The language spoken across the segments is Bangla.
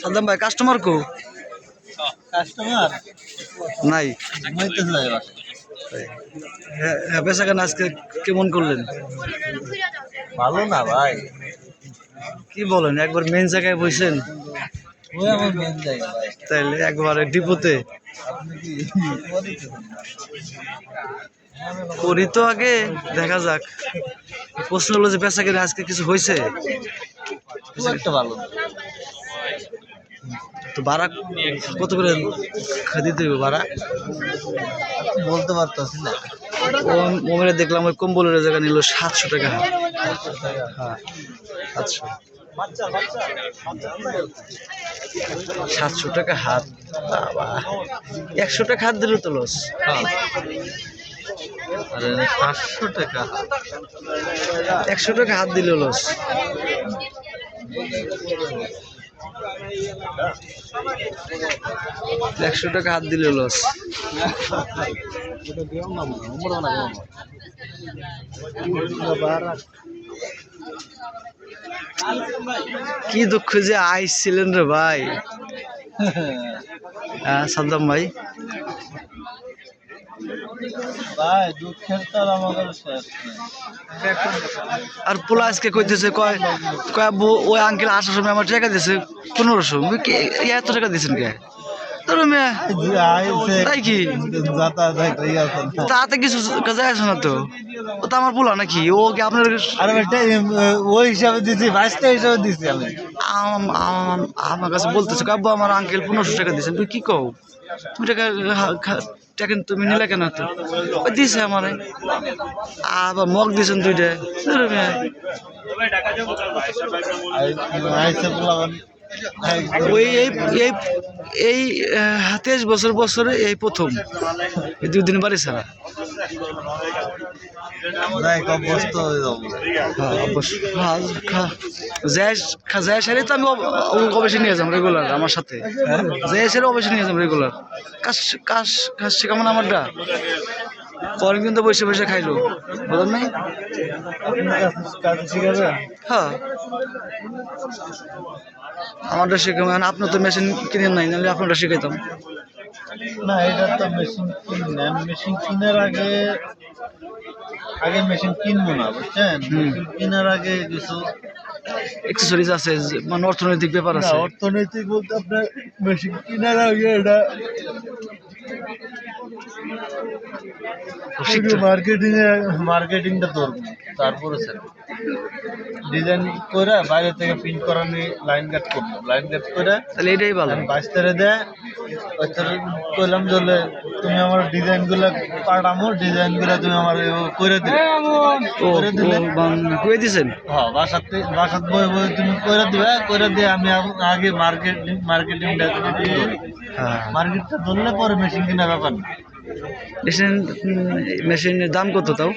সাদ্দাম ভাই কাস্টমার কো? কাস্টমার নাই। বাসা হ্যাঁ হ্যাঁ বেচা কেন আজকে কেমন করলেন? ভালো না ভাই। কি বলেন একবার মেন জায়গায় বসেন। তাইলে একবারে ডিপোতে। করি তো আগে দেখা যাক। প্রশ্ন হলো যে বেচা কেন আজকে কিছু হয়েছে? ভালো। তো ভাড়া কত করে দিতে হবে ভাড়া? বলতে পারতেছি না। মোবাইলে দেখলাম ওই কম্বলের জায়গা নিল সাতশো টাকা। হ্যাঁ আচ্ছা সাতশো টাকা হাত বাবা। একশো টাকা হাত দিল তো লস হ্যাঁ। সাতশো টাকা। একশো টাকা হাত দিল লস একশো টাকা হাত দিল লস কি দুঃখ যে আইসছিলেন রে ভাই। হ্যাঁ সাদ্দাম ভাই। আর কইতেছে, কয় কয় ওই আঙ্কেল আসার সময় আমার টাকা দিয়েছে, পনেরোশো। এত টাকা দিয়েছেন কে? মেয়ে? তাই কি? না। তাতে কিছু কাজে আছে না তো। ও তো আমার পোলা নাকি? ও কি আপনার আরে ওই হিসাবে দিছি বাইশটা হিসাবে দিছি আমি। আম- আম- আমার কাছে বলতেছে কাব্বু আমার আঙ্কেল পনেরোশো টাকা দিয়েছেন। তুই কি কও? তুমি টাকা টাকা তুমি নিলে কেন তো ওই দিছে আমারে। আবার মগ দিয়েছেন দুইটা। ওই এই এই তেইশ বছর বছরে এই প্রথম। এই দুই দিন বাড়ি ছাড়া। হয়ে হ্যাঁ হ্যাঁ সারি তো আমি অবশ্যই নিয়ে রেগুলার আমার সাথে। যাই সারি অবশ্যই নিয়ে যাব রেগুলার কাজ কাজ কাজ কেমন আমারটা? পরে কিন্তু বসে বসে খাইলো। বলেন নাই? আপনি হ্যাঁ। আমারটা শিখাবেন আপনার তো মেশিন কিনে নাই নাহলে আপনারটা শিখাইতাম। না এটা তো মেশিন কিনলেন। মেশিন কেনার আগে আগে মেশিন কিনবো না বুঝছেন। কেনার আগে কিছু এক্সেসরিজ আছে মানে অর্থনৈতিক ব্যাপার আছে। অর্থনৈতিক বলতে আপনার মেশিন কেনার আগে এটা মার্কেটিং এ মার্কেটিংটা তোর তারপরে স্যার ডিজাইন করে বাইরে থেকে প্রিন্ট করানি লাইন কাট করব লাইন কাট করে তাহলে এটাই ভালো। আমি বাইশ তারে দেয় কইলাম যে তুমি আমার ডিজাইনগুলো পাঠামো ডিজাইনগুলো তুমি আমার করে দিলে। ও করে দিলে? কয়ে দিছেন? হ্যাঁ বাসাতে বাসাত বই বই তুমি করে দিবে করে দিয়ে আমি আগ- মার্কেটিং মার্কেটিংটা হ্যাঁ। মার্কেটটা ধরলে পরে মেশিন কিনা ব্যাপার না। মেশিন মেশিনের দাম কত তাও?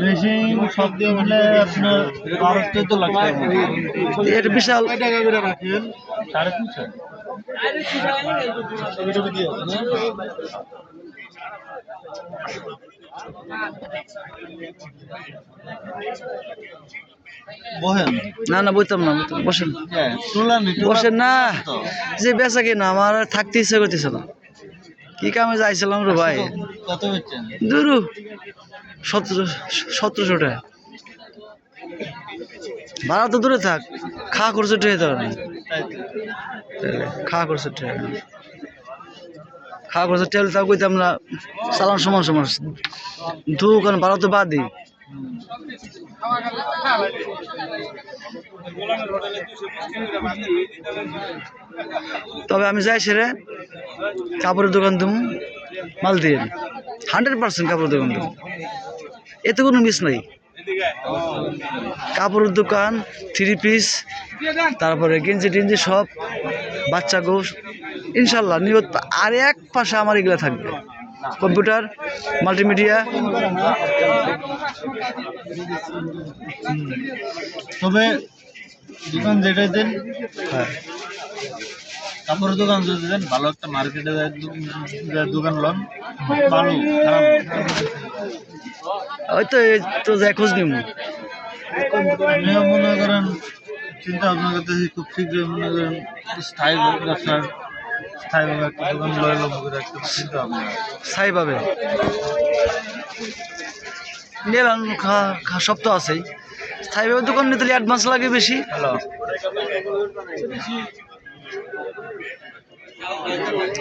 মেশিন সব দিয়ে মিলে আপনার বারো চোদ্দ লাখ টাকা এটা বিশাল টাকা করে রাখেন? সাড়ে তিনশো না না বইতাম না বসেন। শুনলাম বসেন না। যে বেচা কিনা আমার থাকতে ইচ্ছা করতেছে না। কি কামে যাইছিলাম রে ভাই? দুরু। সতেরো সতেরোশো টাকা। ভাড়া তো দূরে থাক খা করছ তাই তো। খা করছ ট্রেল খাওয়া খরচ তেল থাক কইতাম না চালান সমান সমান। দোকান ভাড়া তো বাদ হুম। তবে আমি যাই সেরে কাপড়ের দোকান দেবো মাল দিয়ে। হান্ড্রেড পার্সেন্ট কাপড়ের দোকান দেবো এতে কোনো মিস নাই। কাপড়ের দোকান থ্রি পিস তারপরে গেঞ্জি টেঞ্জি সব, বাচ্চা গোস ইনশাল্লাহ নিয়ত আর এক পাশে আমার এগুলো থাকবে। কম্পিউটার মাল্টিমিডিয়া তবে দোকান যেটা দেন হ্যাঁ। কাপড়ের দোকান যদি দেন ভালো একটা মার্কেটে দোকান লন ভালো ওই তো তো খোঁজ নিম মনে করেন চিন্তা ভাবনা করতেছি খুব শীঘ্রই মনে করেন স্থায়ী ব্যবসার স্থায়ীভাবে একটা দোকান লয় লম্ব করে একটা চিন্তা ভাবনা। স্থায়ীভাবে নিলাম সব তো আছেই। স্থায়ীভাবে দোকান নিতে অ্যাডভান্স লাগে বেশি।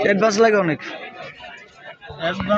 অ্যাডভান্স লাগে অনেক।